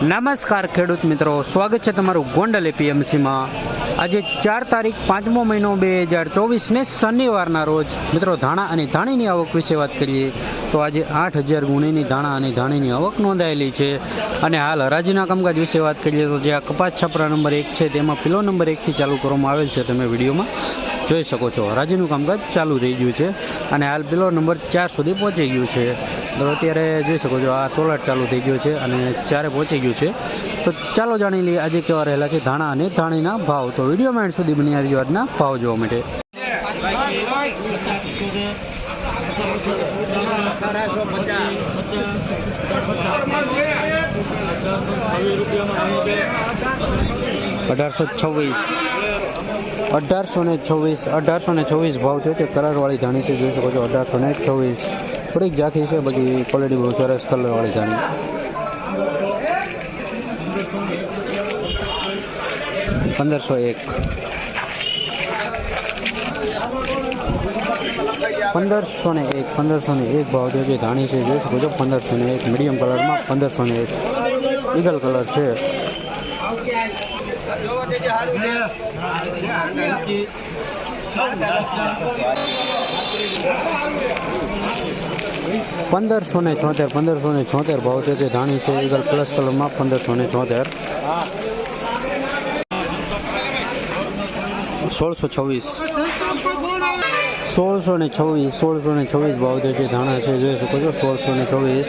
નમસ્કાર ખેડૂત મિત્રો. સ્વાગત છે તમારું ગોંડલ એપીએમસીમાં. આજે ચાર તારીખ પાંચમો મહિનો બે હજાર ચોવીસને શનિવારના રોજ. મિત્રો, ધાણા અને ધાણીની આવક વિશે વાત કરીએ તો આજે આઠ હજાર ગુણીની ધાણા અને ધાણીની આવક નોંધાયેલી છે. અને હાલ હરાજીના કામકાજ વિશે વાત કરીએ તો જે આ કપાસ છપરા નંબર એક છે તેમાં પિલો નંબર એકથી ચાલુ કરવામાં આવેલ છે. તમે વિડીયોમાં જોઈ શકો છો. હરાજીનું કામકાજ ચાલુ થઈ ગયું છે અને હાલ પેલો નંબર ચાર સુધી પહોંચી ગયું છે. અત્યારે જોઈ શકો છો, આ તોલાટ ચાલુ થઈ ગયો છે અને ચારે પહોંચી ગયું છે, તો ચાલો જાણી લઈએ આજે કેવા રહેલા છે ધાણા અને ધાણીના ભાવ. તો વીડિયો માઇન્ડ સુધી બની આવજો આજના ભાવ જોવા માટે. અઢારસો છવ્વીસ. અઢારસો ને છવ્વીસ, અઢારસો ને છવ્વીસ ભાવ થયો છે. કલરવાળી ધાણી છે, જોઈ શકો છો, અઢારસો ને છવ્વીસ. થોડીક ઝાંખી છે, બધી ક્વોલિટી બહુ સરસ કલરવાળી ધાણી. પંદરસો એક. પંદરસો ને એક, પંદરસો ને એક ભાવ થયો છે, ધાણી છે, જોઈ શકો છો, પંદરસો ને એક મીડિયમ કલરમાં પંદરસો ને એક. ઈગલ કલર છે. પંદરસો ને છોતેર પંદરસો ને છોતેર ભાવ તે ધાણી છે, ઈગલ પ્લસ કલરમાં પંદરસો ને છોતેર સોળસો છવ્વીસ. સોળસો ને છવ્વીસ, સોળસો ને છવ્વીસ ભાવ છે ધાણા છે, જોઈ શકો છો, સોળસો ને છવ્વીસ.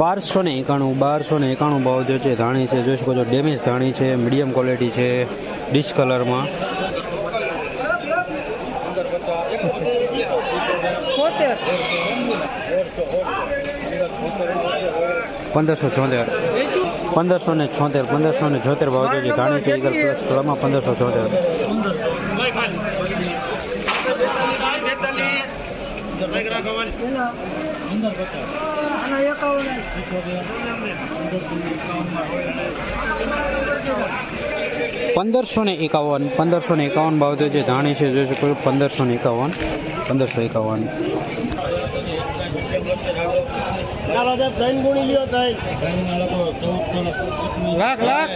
બારસો ને એકાણું, બારસો ને એકાણું ભાવ જે છે, ધાણી છે, જોઈ શકો છો ડેમેજ ધાણી છે મીડિયમ ક્વોલિટી છે ડિશ કલરમાં પંદરસો છોતેર. પંદરસો ને છોતેર, પંદરસો ને છોતેર ભાવ જે ધાણી છે ઈગલ પ્લસ કલરમાં પંદરસો છોતેર. પંદરસો ને એકાવન પંદરસો ને એકાવન બાબતે જે છે ધાણી છે જોઈ શકો પંદરસો ને એકાવન પંદરસો એકાવન. લાખ લાખ.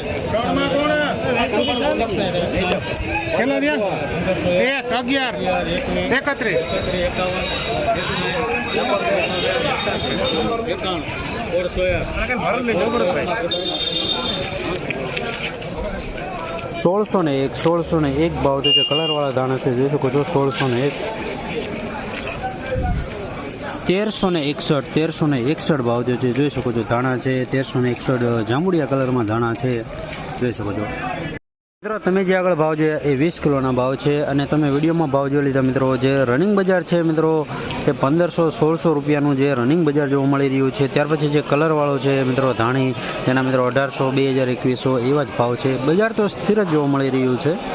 એક, અગિયાર, એકત્રીસ. સોળસો ને એક, સોળસો ને એક ભાવ છે કલરવાળા ધાણા છે. જોઈ શકો છો, સોળસો ને એક. તેરસો ને એકસઠ, તેરસો ને એકસઠ ભાવ જે છે, જોઈ શકો છો, ધાણા છે. તેરસો ને એકસઠ જાંબુડિયા કલરમાં ધાણા છે. જોઈ શકો છો. મિત્રો, તમે જે આગળ ભાવ છે એ વીસ કિલોના ભાવ છે અને તમે વિડીયોમાં ભાવ જોઈ લીધા મિત્રો, જે રનિંગ બજાર છે મિત્રો એ પંદરસો સોળસો રૂપિયાનું જે રનિંગ બજાર જોવા મળી રહ્યું છે. ત્યાર પછી જે કલરવાળો છે મિત્રો, ધાણી, તેના મિત્રો અઢારસો, બે હજાર એકવીસો, એવા જ ભાવ છે. બજાર તો સ્થિર જ જોવા મળી રહ્યું છે.